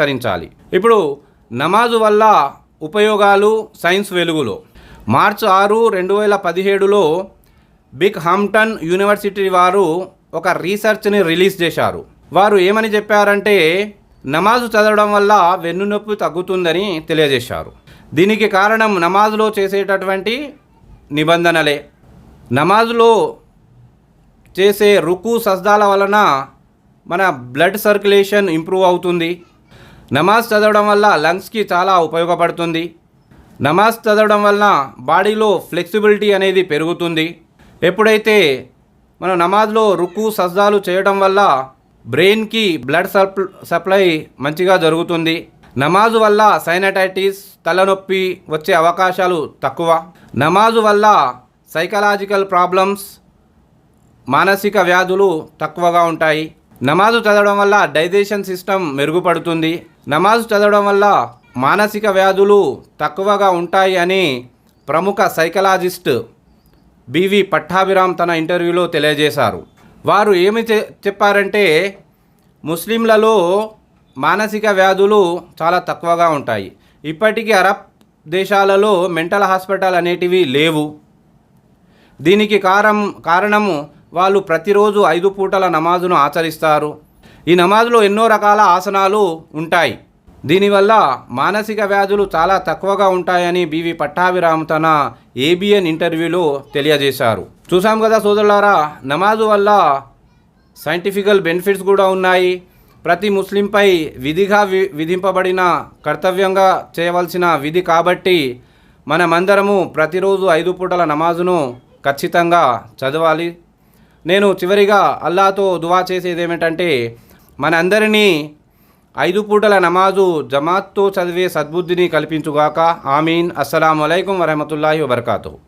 ఆచరించాలి. ఇప్పుడు నమాజు వల్ల ఉపయోగాలు సైన్స్ వెలుగులో. మార్చ్ ఆరు రెండు వేల పదిహేడులో బిగ్ హాంప్టన్ యూనివర్సిటీ వారు ఒక రీసెర్చ్ని రిలీజ్ చేశారు. వారు ఏమని చెప్పారంటే నమాజు చదవడం వల్ల వెన్నునొప్పి తగ్గుతుందని తెలియజేశారు. దీనికి కారణం నమాజులో చేసేటటువంటి నిబంధనలే. నమాజులో చేసే రుకు సజ్దాల వలన మన బ్లడ్ సర్క్యులేషన్ ఇంప్రూవ్ అవుతుంది. నమాజ్ చదవడం వల్ల లంగ్స్కి చాలా ఉపయోగపడుతుంది. నమాజ్ చదవడం వలన బాడీలో ఫ్లెక్సిబిలిటీ అనేది పెరుగుతుంది. ఎప్పుడైతే మనం నమాజ్లో రుక్కు సజ్జాలు చేయడం వల్ల బ్రెయిన్కి బ్లడ్ సప్ సప్లై మంచిగా జరుగుతుంది. నమాజు వల్ల సైనటైటిస్ తలనొప్పి వచ్చే అవకాశాలు తక్కువ. నమాజు వల్ల సైకలాజికల్ ప్రాబ్లమ్స్ మానసిక వ్యాధులు తక్కువగా ఉంటాయి. నమాజు చదవడం వల్ల డైజెషన్ సిస్టమ్ మెరుగుపడుతుంది. నమాజు చదవడం వల్ల మానసిక వ్యాధులు తక్కువగా ఉంటాయి అని ప్రముఖ సైకలాజిస్ట్ బివి పట్టాభిరామ్ తన ఇంటర్వ్యూలో తెలియజేశారు. వారు ఏమి చె- చెప్పారంటే ముస్లింలలో మానసిక వ్యాధులు చాలా తక్కువగా ఉంటాయి. ఇప్పటికీ అరబ్ దేశాలలో మెంటల్ హాస్పిటల్ అనేటివి లేవు. దీనికి కారం కారణము వాళ్ళు ప్రతిరోజు ఐదు పూటల నమాజును ఆచరిస్తారు. ఈ నమాజులో ఎన్నో రకాల ఆసనాలు ఉంటాయి. దీనివల్ల మానసిక వ్యాధులు చాలా తక్కువగా ఉంటాయని బీవీ పట్టాభిరామ్ తన ఏబిఎన్ ఇంటర్వ్యూలో తెలియజేశారు. చూసాం కదా సోదరులారా నమాజు వల్ల సైంటిఫికల్ బెనిఫిట్స్ కూడా ఉన్నాయి. ప్రతి ముస్లింపై విధిగా వి విధింపబడిన కర్తవ్యంగా చేయవలసిన విధి కాబట్టి మనమందరము ప్రతిరోజు ఐదు పూటల నమాజును ఖచ్చితంగా చదవాలి. నేను చివరిగా అల్లాతో దువా చేసేది ఏమిటంటే మనందరినీ ఐదు పూటల నమాజు జమాత్తో చదివే సద్బుద్ధిని కల్పించుగాక. ఆమీన్. అస్సలం అయికం వరహమతుల్లాహి వబర్కాతు